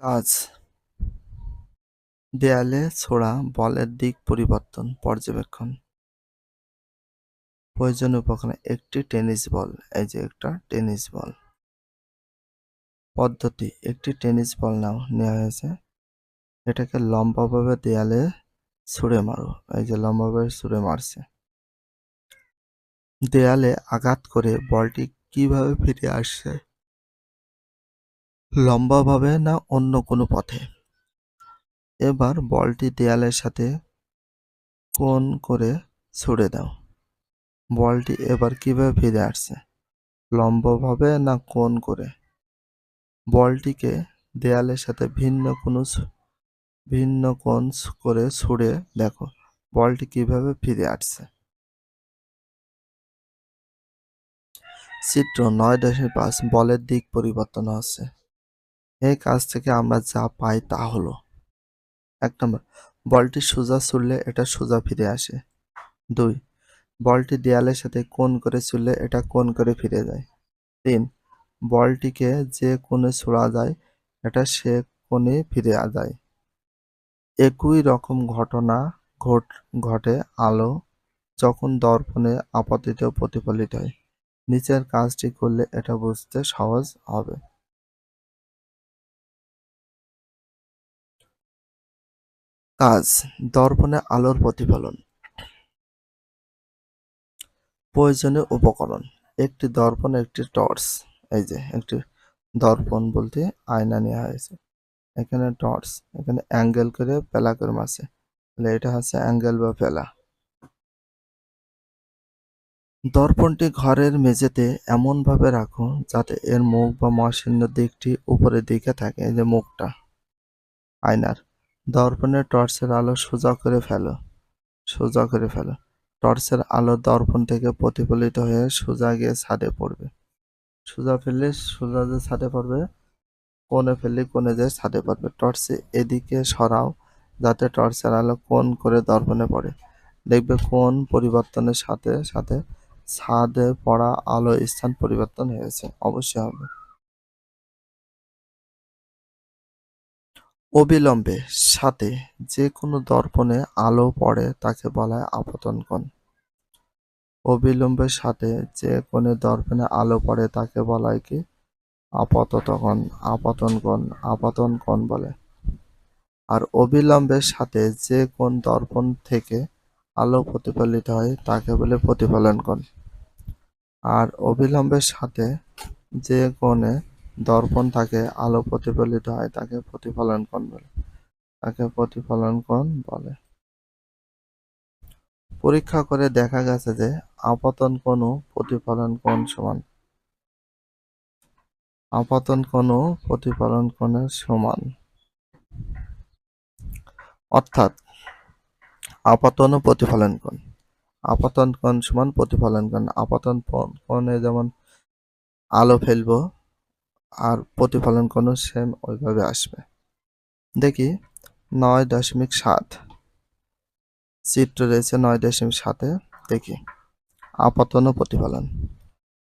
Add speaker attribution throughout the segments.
Speaker 1: কাজ। দেয়ালে ছোড়া বলের দিক পরিবর্তন, পর্যবেক্ষণ। প্রয়োজন উপকরণ একটি টেনিস বল, এই যে একটা টেনিস বল। পদ্ধতি, একটি টেনিস বল নাও নেওয়া হয়েছে। এটাকে লম্বাভাবে দেয়ালে ছুঁড়ে মারো, এই যে লম্বাভাবে ছুঁড়ে মারছে। দেয়ালে আঘাত করে বলটি কীভাবে ফিরে আসছে লম্বাভাবে না অন্য কোনো পথে? এবার বলটি দেয়ালের সাথে কোণ করে ছুড়ে দাও। বলটি এবার কীভাবে ফিরে আসছে? লম্বভাবে না কোণ করে? বলটিকে দেয়ালের সাথে ভিন্ন কোনো ভিন্ন ছ- করে ছুঁড়ে দেখো, বলটি কীভাবে ফিরে আসছে? চিত্র নয় দশমিক পাঁচ, বলের দিক পরিবর্তন হচ্ছে। এই কাজ থেকে আমরা যা পাই তা হলো। এক নম্বর, বলটি সোজা ছুড়লে এটা সোজা ফিরে আসে। দুই, বলটি দেয়ালের সাথে কোন করে ছুড়লে এটা কোন করে ফিরে যায়। তিন, বলটিকে যে কোণে ছোড়া যায়, এটা সে কোণে ফিরে যায়। একই রকম ঘটনা ঘট, ঘটে আলো যখন দর্পণে আপাতিত প্রতিফলিত হয়। নিচের কাজটি করলে এটা বুঝতে সহজ হবে। কাজ, দর্পণে আলোর প্রতিফলন। প্রয়োজনীয় উপকরণ, একটি দর্পণ, একটি টর্চ। এই যে, একটি দর্পণ বলতে আয়না নেওয়া হয়েছে। এখানে টর্চ, এখানে অ্যাঙ্গেল করে পেলা করে মারছে। তাহলে এটা হচ্ছে অ্যাঙ্গেল বা পেলা দর্পণটি ঘরের মেঝেতে এমনভাবে রাখো যাতে এর মুখ বা মহাশূন্য দিকটি উপরের দিকে থাকে, এই যে মুখটা, আয়নার। দর্পণের টর্চের আলো সোজা করে ফেলো, সোজা করে ফেলো। টর্চের আলো দর্পণ থেকে প্রতিফলিত হয়ে সোজা গিয়ে ছাদে পড়বে। সোজা ফেললে সোজা যে ছাদে পড়বে, কোণে ফেললে কোণে যে ছাদে পড়বে। টর্চে এদিকে সরাও, যাতে টর্চের আলো কোণ করে দর্পণে পড়ে। দেখবে কোণ পরিবর্তনের সাথে সাথে ছাদে পড়া আলো স্থান পরিবর্তন হয়েছে। অবশ্যই হবে। অবিলম্বে সাথে যে কোনো দর্পণে আলো পড়ে তাকে বলা হয় আপতন কোণ। অবিলম্বের সাথে যে কোণে দর্পণে আলো পড়ে তাকে বলা হয় কি? আপাতত কোণ, আপাতন কোণ আপাতন কোণ বলে। আর অবিলম্বের সাথে যে কোন দর্পণ থেকে আলো প্রতিফলিত হয় তাকে বলে প্রতিফলন কোণ। আর অবিলম্বের সাথে যে কোণে দর্পণ থাকে আলো প্রতিফলিত হয়, তাকে প্রতিফলন কোণ বলে। তাকে প্রতিফলন কোণ বলে। পরীক্ষা করে দেখা গেছে যে, আপতন কোণ প্রতিফলন কোণ সমান। আপতন কোণ প্রতিফলন কোণের সমান। অর্থাৎ, আপতন প্রতিফলন কোণ। আপতন কোণ সমান, প্রতিফলন কোণ। আপতন কোণে যেমন আলো ফেলব আর প্রতিফলন কোণও সেম ওইভাবে আসবে। দেখি, নয় দশমিক সাত। চিত্র রয়েছে নয় দশমিক সাতে। দেখি, আপতন প্রতিফলন।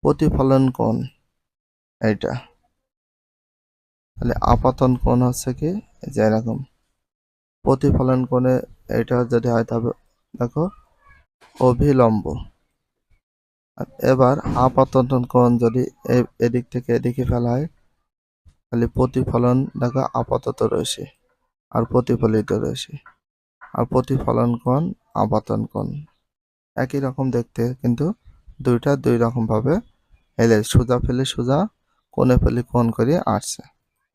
Speaker 1: প্রতিফলন কোণ? এইটা। তাহলে আপাতন কোণ হচ্ছে কি? যে এরকম। প্রতিফলন কোণে এটা যদি হয় তবে দেখো, অভিলম্ব। এবার আপতন কোণ যদি এদিক থেকে এদিকে ফেলা হয় তাহলে প্রতিফলন দেখো আপাতত রয়েছে আর প্রতিফলিত রয়েছে। আর প্রতিফলন কোণ আপাতন কোণ একই রকম দেখতে, কিন্তু দুইটা দুই রকম ভাবে এলে সোজা ফেলে সোজা, কোণে ফেলে কোণ করে আসছে।